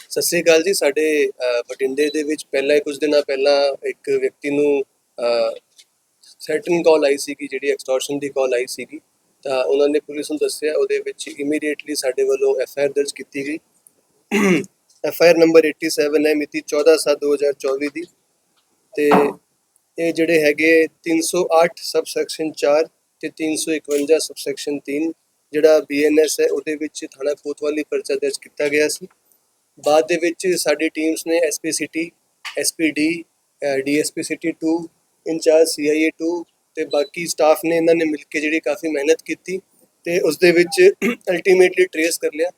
ਸਤਿ ਸ੍ਰੀ ਅਕਾਲ ਜੀ ਸਾਡੇ ਅ, ਬਠਿੰਡੇ ਦੇ ਵਿੱਚ ਪਹਿਲਾਂ ਕੁਝ ਦਿਨਾਂ ਪਹਿਲਾਂ ਇੱਕ ਵਿਅਕਤੀ ਨੂੰ ਸਰਟਨ ਕਾਲ ਆਈ ਸੀਗੀ ਜਿਹੜੀ ਐਕਸਟੋਰਸ਼ਨ ਦੀ ਕਾਲ ਆਈ ਸੀਗੀ ਤਾਂ ਉਹਨਾਂ ਨੇ ਪੁਲਿਸ ਨੂੰ ਦੱਸਿਆ ਉਹਦੇ ਵਿੱਚ ਇਮੀਡੀਏਟਲੀ ਸਾਡੇ ਵੱਲੋਂ ਐਫ ਆਈ ਆਰ ਦਰਜ ਕੀਤੀ ਗਈ। ਐਫ ਆਈ ਆਰ ਨੰਬਰ 87 ਹੈ ਮਿਤੀ 14/7/2024 ਦੀ ਤੇ ਇਹ ਜਿਹੜੇ ਹੈਗੇ 308 ਸਬਸੈਕਸ਼ਨ 4 ਤੇ 351 ਸਬਸੈਕਸ਼ਨ 3 ਜਿਹੜਾ ਬੀਐਨਐਸ ਹੈ ਉਹਦੇ ਵਿੱਚ ਥਾਣਾ ਕੋਤਵਾਲੀ ਪਰਚਾ ਦਰਜ ਕੀਤਾ ਗਿਆ ਸੀ। ਬਾਅਦ ਦੇ ਵਿੱਚ ਸਾਡੀ ਟੀਮਸ ਨੇ SP city SPD DSP city 2 incharge CIA 2 ਤੇ ਬਾਕੀ ਸਟਾਫ ਨੇ ਇਹਨਾਂ ਨੇ ਮਿਲ ਕੇ ਜਿਹੜੀ ਕਾਫੀ ਮਿਹਨਤ ਕੀਤੀ ਤੇ ਉਸ ਦੇ ਵਿੱਚ ਅਲਟੀਮੇਟਲੀ ਟਰੇਸ ਕਰ ਲਿਆ।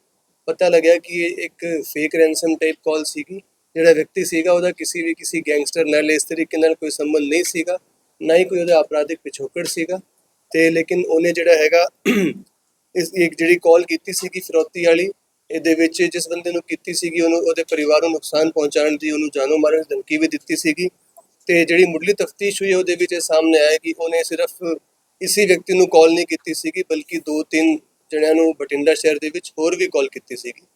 ਪਤਾ ਲੱਗਿਆ ਕਿ ਇਹ ਇੱਕ ਫੇਕ ਰੈਂਸਮ ਟਾਈਪ ਕਾਲ ਸੀਗੀ, ਜਿਹੜਾ ਵਿਅਕਤੀ ਸੀਗਾ ਉਹਦਾ ਕਿਸੇ ਵੀ ਕਿਸੇ ਗੈਂਗਸਟਰ ਨਾਲ ਇਸ ਤਰੀਕੇ ਨਾਲ ਕੋਈ ਸੰਬੰਧ ਨਹੀਂ ਸੀਗਾ, ਨਾ ਹੀ ਕੋਈ ਉਹਦਾ ਅਪਰਾਧਿਕ ਪਿਛੋਕੜ ਸੀਗਾ ਤੇ ਲੇਕਿਨ ਉਹਨੇ ਜਿਹੜਾ ਹੈਗਾ ਇਸ ਇੱਕ ਜਿਹੜੀ ਕਾਲ ਕੀਤੀ ਸੀਗੀ ਫਿਰੌਤੀ ਵਾਲੀ ਇਹਦੇ ਵਿੱਚ ਜਿਸ ਬੰਦੇ ਨੂੰ ਕੀਤੀ ਸੀਗੀ ਉਹਨੂੰ ਉਹਦੇ ਪਰਿਵਾਰ ਨੂੰ ਨੁਕਸਾਨ ਪਹੁੰਚਾਉਣ ਦੀ ਉਹਨੂੰ ਜਾਨੋਂ ਮਾਰਨ ਦੀ ਧਮਕੀ ਵੀ ਦਿੱਤੀ ਸੀਗੀ। ਤੇ ਜਿਹੜੀ ਮੁੱਢਲੀ ਤਫਤੀਸ਼ ਹੋਈ ਉਹਦੇ ਵਿੱਚ ਇਹ ਸਾਹਮਣੇ ਆਇਆ ਕਿ ਉਹਨੇ ਸਿਰਫ ਇਸੇ ਵਿਅਕਤੀ ਨੂੰ ਕਾਲ ਨਹੀਂ ਕੀਤੀ ਸੀਗੀ, ਬਲਕਿ ਦੋ ਤਿੰਨ ਜਣਿਆਂ ਨੂੰ ਬਠਿੰਡਾ ਸ਼ਹਿਰ ਦੇ ਵਿੱਚ ਹੋਰ ਵੀ ਕਾਲ ਕੀਤੀ ਸੀਗੀ।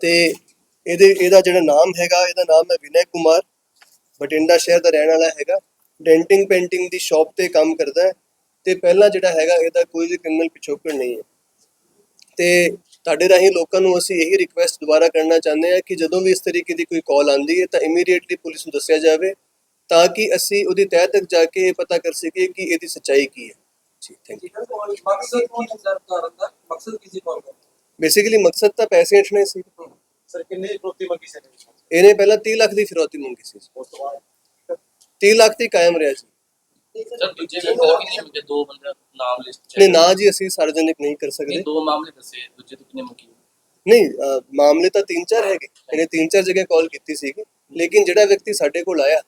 ਤੇ ਇਹਦੇ, ਇਹਦਾ ਜਿਹੜਾ ਨਾਮ ਹੈਗਾ, ਇਹਦਾ ਨਾਮ ਹੈ ਵਿਨੈ ਕੁਮਾਰ। ਬਠਿੰਡਾ ਸ਼ਹਿਰ ਦਾ ਰਹਿਣ ਵਾਲਾ ਹੈਗਾ। ਡੈਂਟਿੰਗ ਪੇਂਟਿੰਗ ਦੀ ਸ਼ਾਪ ਤੇ ਕੰਮ ਕਰਦਾ ਹੈ। ਤੇ ਪਹਿਲਾਂ ਜਿਹੜਾ ਹੈਗਾ, ਇਹਦਾ ਕੋਈ ਵੀ ਕ੍ਰਿਮੀਨਲ ਪਿਛੋਕੜ ਨਹੀਂ ਹੈ। ਤੇ ਤੁਹਾਡੇ ਰਾਹੀਂ ਲੋਕਾਂ ਨੂੰ ਅਸੀਂ ਇਹੀ ਰਿਕੁਐਸਟ ਦੁਬਾਰਾ ਕਰਨਾ ਚਾਹੁੰਦੇ ਹਾਂ ਕਿ ਜਦੋਂ ਵੀ ਇਸ ਤਰੀਕੇ ਦੀ ਕੋਈ ਕਾਲ ਆਉਂਦੀ ਹੈ ਤਾਂ ਇਮੀਡੀਏਟਲੀ ਪੁਲਿਸ ਨੂੰ ਦੱਸਿਆ ਜਾਵੇ ਤਾਂ ਕਿ ਅਸੀਂ ਉਹਦੀ ਤਹਿ ਤੱਕ ਜਾ ਕੇ ਇਹ ਪਤਾ ਕਰ ਸਕੀਏ ਕਿ ਇਹਦੀ ਸੱਚਾਈ ਕੀ ਹੈ। ਜੀ ਥੈਂਕ ਯੂ ਮਕਸਦ ਕੀ ਹੈ ਸਰ ਕਰਨ ਦਾ ਮਕਸਦ ਕਿਸੇ ਕੋਲ ਦਾ? ਬੇਸਿਕਲੀ ਮਕਸਦ ਤਾਂ ਪੈਸੇ ਹਟਣੇ ਸੀ। ਸਰ ਕਿੰਨੇ ਪ੍ਰੋਤੀ ਮੰਗੀ ਸੀ ਇਹਨੇ ਪਹਿਲਾਂ 30 ਲੱਖ ਦੀ ਫਿਰੌਤੀ ਮੰਗੀ ਸੀ। ਉਸ ਤੋਂ ਬਾਅਦ? 30 ਲੱਖ ਤੇ ਕਾਇਮ ਰਿਹਾ ਸੀ। ਸਰ ਦੂਜੇ ਵੀ ਹੋਰ ਕਿੰਨੇ ਮੰਗੇ ਦੋ ਬੰਦੇ ਨਾਮ ਲਿਸਟ ਚ ਨਹੀਂ ਨਾ ਜੀ ਅਸੀਂ ਸਾਰਵਜਨਿਕ ਨਹੀਂ ਕਰ ਸਕਦੇ। ਦੋ ਮਾਮਲੇ ਦੱਸੇ ਦੂਜੇ ਤੋਂ ਕਿੰਨੇ ਮੰਗੀ ਨਹੀਂ ਅਹ, ਮਾਮਲੇ ਤਾਂ ਤਿੰਨ ਚਾਰ ਹੈਗੇ। ਇਹਨੇ ਤਿੰਨ ਚਾਰ ਜਗ੍ਹਾ ਕਾਲ ਕੀਤੀ ਸੀਗੀ। ਲੇਕਿਨ ਜਿਹੜਾ ਵਿਅਕਤੀ ਸਾਡੇ ਕੋਲ ਆਇਆ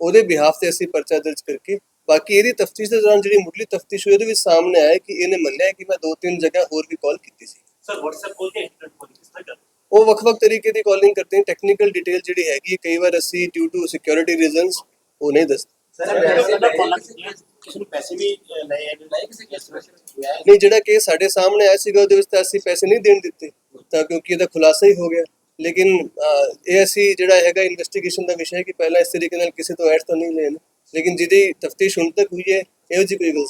ਉਹਦੇ ਬਿਹਾਫ ਤੇ ਅਸੀਂ ਪਰਚਾ ਦਰਜ ਕਰਕੇ ਬਾਕੀ ਇਹਦੀ ਤਫਤੀਸ਼ ਦੇ ਦੌਰਾਨ ਜਿਹੜੀ ਮੁੱਢਲੀ ਤਫਤੀਸ਼ ਹੋਈ ਉਹਦੇ ਵਿੱਚ ਸਾਹਮਣੇ ਆਇਆ ਕਿ ਇਹਨੇ ਮੰਨਿਆ ਕਿ ਮੈਂ ਦੋ ਤਿੰਨ ਜਗ੍ਹਾ ਹੋਰ ਵੀ ਕਾਲ ਕੀਤੀ ਸੀ। ਸਰ WhatsApp ਕੋਲ ਕੇ ਇੰਟਰਨੈਟ ਕੋਲ ਕਿਸ ਤਰ੍ਹਾਂ ਕਰਦੇ? ਉਹ ਵੱਖ-ਵੱਖ ਤਰੀਕੇ ਦੀ ਕਾਲਿੰਗ ਕਰਦੇ ਨੇ। ਟੈਕਨੀਕਲ ਡਿਟੇਲ ਜਿਹੜੀ ਹੈਗੀ ਹੈ, ਕਈ ਵਾਰ ਅਸੀਂ ਡਿਊ ਟੂ ਸਿਕਿਉਰਿਟੀ ਰੀਜ਼ਨਸ ਉਹ ਨਹੀਂ ਦੱਸਦੇ। ਸਰ ਵੈਸੇ ਤਾਂ ਕਾਲ ਕਿਸੇ ਨੂੰ ਪੈਸੇ ਵੀ ਲਏ ਹੈ ਨਹੀਂ ਕਿਸੇ ਕੇਸ ਵਿੱਚ? ਨਹੀਂ ਜਿਹੜਾ ਕੇਸ ਸਾਡੇ ਸਾਹਮਣੇ ਆਇਆ ਸੀਗਾ ਉਹਦੇ ਵਿੱਚ ਤਾਂ ਅਸੀਂ ਪੈਸੇ ਨਹੀਂ ਦੇਣ ਦਿੱਤੇ ਤਾਂ ਕਿਉਂਕਿ ਇਹਦਾ ਖੁਲਾਸਾ ਹੀ ਹੋ ਗਿਆ। ਲੇਕਿਨ ਇਹ ਅਸੀਂ ਜਿਹੜਾ ਹੈਗਾ ਇਨਵੈਸਟੀਗੇਸ਼ਨ ਦਾ ਵਿਸ਼ਾ ਹੈ ਕਿ ਪਹਿਲਾਂ ਇਸ ਤਰੀਕੇ ਨਾਲ ਕਿਸੇ ਤੋਂ ਐਡ ਤਾਂ ਨਹੀਂ ਲੈਣ ਲੇਕਿਨ ਜਿਹਦੀ ਤਫਤੀਸ਼ ਹੁਣ ਤੱਕ ਹੋਈ ਹੈ ਇਹੋ ਜਿਹੀ ਕੋਈ ਗੱਲ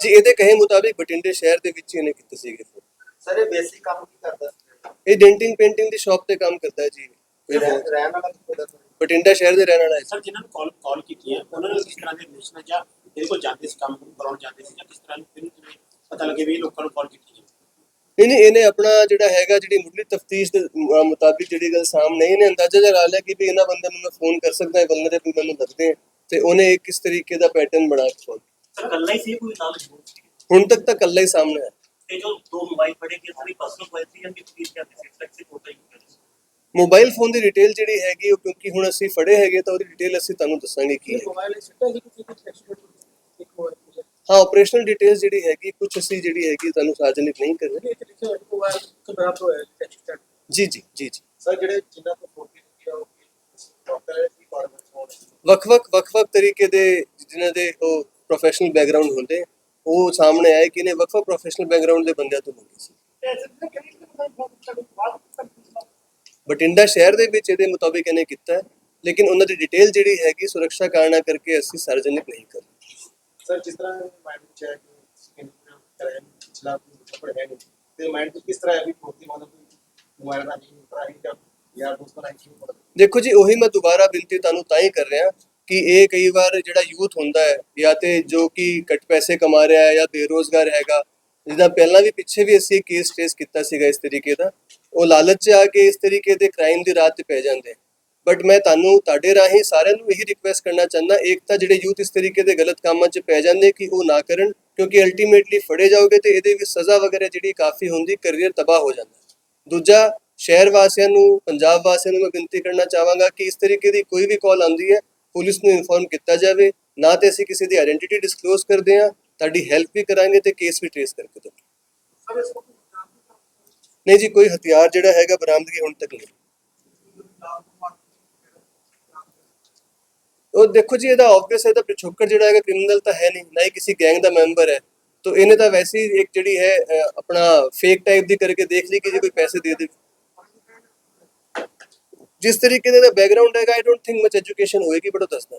ਜੀ ਇਹਦੇ ਕਹੇ ਮੁਤਾਬਿਕ ਬਠਿੰਡੇ ਸ਼ਹਿਰ ਦੇ ਵਿੱਚ ਇਹਨੇ ਕੀਤੇ ਸੀਗੇ। ਸਰ ਇਹ ਬੇਸਿਕ ਕੰਮ ਕੀ ਕਰਦਾ? ਇਹ ਡੈਂਟਿੰਗ ਪੇਂਟਿੰਗ ਦੀ ਸ਼ਾਪ ਤੇ ਕੰਮ ਕਰਦਾ ਜੀ। ਕੋਈ ਹੋਰ- ਰਹਿਣ ਵਾਲਾ ਕਿੱਥੇ ਦਾ ਬਠਿੰਡਾ ਸ਼ਹਿਰ ਦੇ ਰਹਿਣ ਵਾਲਾ ਹੈ। ਸਰ ਜਿਨ੍ਹਾਂ ਨੂੰ ਕਾਲ ਕਾਲ ਕੀਤੀ ਹੈ ਉਹਨਾਂ ਨੂੰ ਕਿਸ ਤਰ੍ਹਾਂ ਦੇ ਰਿਲੇਸ਼ਨ ਹੈ ਜਾਂ ਇਹਦੇ ਕੋਲ ਜਾਂਦੇ ਸੀ ਕੰਮ ਕਰਾਉਣ ਜਾਂਦੇ ਸੀ ਜਾਂ ਕਿਸ ਤਰ੍ਹਾਂ ਫਿਰ ਕਿਵੇਂ ਪਤਾ ਲੱਗੇ ਵੀ ਇਹ ਲੋਕਾਂ ਨੂੰ ਕਾਲ ਕੀਤੀ ਹੈ ਨਹੀਂ ਨਹੀਂ ਇਹਨੇ ਆਪਣਾ ਜਿਹੜਾ ਹੈਗਾ ਜਿਹੜੀ ਮੁੱਢਲੀ ਤਫਤੀਸ਼ ਦੇ ਅਹ ਮੁਤਾਬਿਕ ਜਿਹੜੀ ਗੱਲ ਸਾਹਮਣੇ ਇਹਨੇ ਅੰਦਾਜ਼ਾ ਲਗਾ ਲਿਆ ਕਿ ਵੀ ਇਹਨਾਂ ਬੰਦਿਆਂ ਨੂੰ ਮੈਂ ਫੋਨ ਕਰ ਸਕਦਾ ਵਲਨਰੇਬਲ ਮੈਨੂੰ ਦੱਸਦੇ ਆ। ਤੇ ਉਹਨੇ ਇੱਕ ਕਿਸ ਤਰੀਕੇ ਦਾ ਪੈਟਰਨ ਬਣਾ ਕੇ ਫੋਨ ਸਰ ਕੱਲਾ ਹੀ ਸੀ ਕੋਈ ਨਾਲ ਹੋਰ ਸੀ? ਹੁਣ ਤੱਕ ਤਾਂ ਇਕੱਲਾ ਹੀ ਸਾਹਮਣੇ ਆਇਆ। ਤੇ ਜੋ ਦੋ ਮੋਬਾਈਲ ਫੜੇ ਗਏ ਸਾਰੀ ਪਰਸਨਲ ਮੋਬਾਈਲ ਸੀ ਜਾਂ ਕਿਸ ਚੀਜ਼ ਕਰਦੇ ਸੀ ਫਲੈਕਸੀ ਹੋਤਾ ਹੀ ਮੋਬਾਈਲ ਫੋਨ ਦੀ ਡਿਟੇਲ ਜਿਹੜੀ ਹੈਗੀ ਉਹ ਕਿਉਂਕਿ ਹੁਣ ਅਸੀਂ ਫੜੇ ਹੈਗੇ ਤਾਂ ਉਹਦੀ ਡਿਟੇਲ ਅਸੀਂ ਤੁਹਾਨੂੰ ਦੱਸਾਂਗੇ ਕੀ ਹੈ ਹੀ ਆਪਰੇਸ਼ਨਲ ਡਿਟੇਲਸ ਜਿਹੜੀ ਹੈਗੀ ਕੁਝ ਅਸੀਂ ਜਿਹੜੀ ਹੈਗੀ ਤੁਹਾਨੂੰ ਸਾਰਜਨਿਕ ਨਹੀਂ ਕਰ ਰਹੇ ਜੀ ਜੀ ਜੀ ਜੀ। ਸਰ ਜਿਹੜੇ ਜਿਨ੍ਹਾਂ ਤੋਂ ਫੋਟੋ ਕੀਤੀ ਆ ਉਹ ਡਾਕਟਰ ਹੈ ਸੀ ਫਾਰਮਰ ਹੋਣ ਵੱਖ-ਵੱਖ ਵੱਖ-ਵੱਖ ਤਰੀਕੇ ਦੇ ਜਿਨ੍ਹਾਂ ਦੇ ਉਹ ਪ੍ਰੋਫੈਸ਼ਨਲ ਬੈਕਗ੍ਰਾਉਂਡ ਹੁੰਦੇ ਉਹ ਸਾਹਮਣੇ ਆਏ ਕਿ ਇਹਨੇ ਵੱਖ-ਵੱਖ ਪ੍ਰੋਫੈਸ਼ਨਲ ਬੈਕਗ੍ਰਾਉਂਡ ਦੇ ਬੰਦਿਆਂ ਤੋਂ ਮੰਗੀ ਸੀ। ਬਠਿੰਡਾ ਸ਼ਹਿਰ ਦੇ ਵਿੱਚ ਇਹਦੇ ਮੁਤਾਬਿਕ ਇਹਨੇ ਕੀਤਾ ਹੈ। ਲੇਕਿਨ ਉਹਨਾਂ ਦੀ ਡਿਟੇਲ ਜਿਹੜੀ ਹੈਗੀ ਸੁਰੱਖਿਆ ਕਾਰਨਾਂ ਕਰਕੇ ਅਸੀਂ ਸਾਰਜਨਿਕ ਨਹੀਂ ਕਰ ਸਰ ਜਿਸ ਤਰ੍ਹਾਂ ਮਾਈਂਡ ਵਿੱਚ ਹੈ ਕਿ ਸਕਿਨ ਕਰਾਇਆ ਪਿਛਲਾ ਕੋਈ ਹੈ ਨਹੀਂ ਤੇ ਮਾਈਂਡ ਵਿੱਚ ਕਿਸ ਤਰ੍ਹਾਂ ਹੈ ਵੀ ਪ੍ਰੋਤੀ ਮਤਲਬ ਮੋਬਾਈਲ ਦਾ ਨਹੀਂ ਟਰਾਈ ਜਾਂ ਯਾਰ ਦੋਸਤਾਂ ਨਾਲ ਕਿਉਂ ਪੜਦੇ ਦੇਖੋ ਜੀ ਉਹੀ ਮੈਂ ਦੁਬਾਰਾ ਬੇਨਤੀ ਤੁਹਾਨੂੰ ਤਾਂ ਹੀ ਕਰ ਰਿਹਾ ਕਿ ਇਹ ਕਈ ਵਾਰ ਜਿਹੜਾ ਯੂਥ ਹੁੰਦਾ ਹੈ ਜਾਂ ਤੇ ਜੋ ਕਿ ਘੱਟ ਪੈਸੇ ਕਮਾ ਰਿਹਾ ਹੈ ਜਾਂ ਬੇਰੋਜ਼ਗਾਰ ਹੈਗਾ ਜਿਹਦਾ ਪਹਿਲਾਂ ਵੀ ਪਿੱਛੇ ਵੀ ਅਸੀਂ ਕੇਸ ਫੇਸ ਕੀਤਾ ਸੀਗਾ ਇਸ ਤਰੀਕੇ ਦਾ ਉਹ ਲਾਲਚ 'ਚ ਆ ਕੇ ਇਸ ਤਰੀਕੇ ਦੇ ਕ੍ਰਾਈਮ ਦੀ ਰਾਹ ਤੇ ਪੈ ਜਾਂਦੇ। ਬਟ ਮੈਂ ਤੁਹਾਨੂੰ, ਤੁਹਾਡੇ ਰਾਹੀਂ ਸਾਰਿਆਂ ਨੂੰ ਇਹੀ ਰਿਕੁਐਸਟ ਕਰਨਾ ਚਾਹੁੰਦਾ ਇੱਕ ਤਾਂ ਜਿਹੜੇ ਯੂਥ ਇਸ ਤਰੀਕੇ ਦੇ ਗਲਤ ਕੰਮਾਂ 'ਚ ਪੈ ਜਾਂਦੇ ਕਿ ਉਹ ਨਾ ਕਰਨ, ਕਿਉਂਕਿ ਅਲਟੀਮੇਟਲੀ ਫੜੇ ਜਾਓਗੇ ਤੇ ਇਹਦੇ ਵਿੱਚ ਸਜ਼ਾ ਵਗੈਰਾ ਜਿਹੜੀ ਕਾਫੀ ਹੁੰਦੀ ਕੈਰੀਅਰ ਤਬਾਹ ਹੋ ਜਾਂਦਾ। ਦੂਜਾ, ਸ਼ਹਿਰ ਵਾਸੀਆਂ ਨੂੰ, ਪੰਜਾਬ ਵਾਸੀਆਂ ਨੂੰ ਮੈਂ ਬੇਨਤੀ ਕਰਨਾ ਚਾਹਾਂਗਾ ਕਿ ਇਸ ਤਰੀਕੇ ਦੀ ਕੋਈ ਵੀ ਕਾਲ ਆਉਂਦੀ ਹੈ, ਪੁਲਿਸ ਨੂੰ ਇਨਫੋਰਮ ਕੀਤਾ ਜਾਵੇ। ਨਾ ਤੇ ਅਸੀਂ ਕਿਸੇ ਦੀ ਆਇਡੈਂਟੀਟੀ ਡਿਸਕਲੋਜ਼ ਕਰਦੇ ਹਾਂ, ਤੁਹਾਡੀ ਹੈਲਪ ਵੀ ਕਰਾਂਗੇ ਤੇ ਕੇਸ ਵੀ ਟ੍ਰੇਸ ਕਰਕੇ ਦਵਾਂਗੇ ਨਹੀਂ ਜੀ ਕੋਈ ਹਥਿਆਰ ਜਿਹੜਾ ਹੈਗਾ ਬਰਾਮਦਗੀ ਹੁਣ ਤੱਕ ਨਹੀਂ। ਉਹ ਦੇਖੋ ਜੀ ਇਹਦਾ ਆਬਵੀਅਸ ਹੈ ਤਾਂ ਪਿਛੋਕੜ ਜਿਹੜਾ ਹੈਗਾ ਕ੍ਰਿਮੀਨਲ ਤਾਂ ਹੈ ਨਹੀਂ ਨਾ ਹੀ ਕਿਸੇ ਗੈਂਗ ਦਾ ਮੈਂਬਰ ਹੈ। ਤੋ ਇਹਨੇ ਤਾਂ ਵੈਸੇ ਹੀ ਇੱਕ ਜਿਹੜੀ ਹੈ ਅਹ, ਆਪਣਾ ਫੇਕ ਟਾਈਪ ਦੀ ਕਰਕੇ ਦੇਖ ਲਈ ਕਿ ਜੇ ਕੋਈ ਪੈਸੇ ਦੇ ਦੇ। ਜਿਸ ਤਰੀਕੇ ਦਾ ਬੈਕਗ੍ਰਾਉਂਡ ਹੈਗਾ I don't think much education ਹੋਏਗੀ ਬਟ ਉਹ ਦੱਸਦਾ।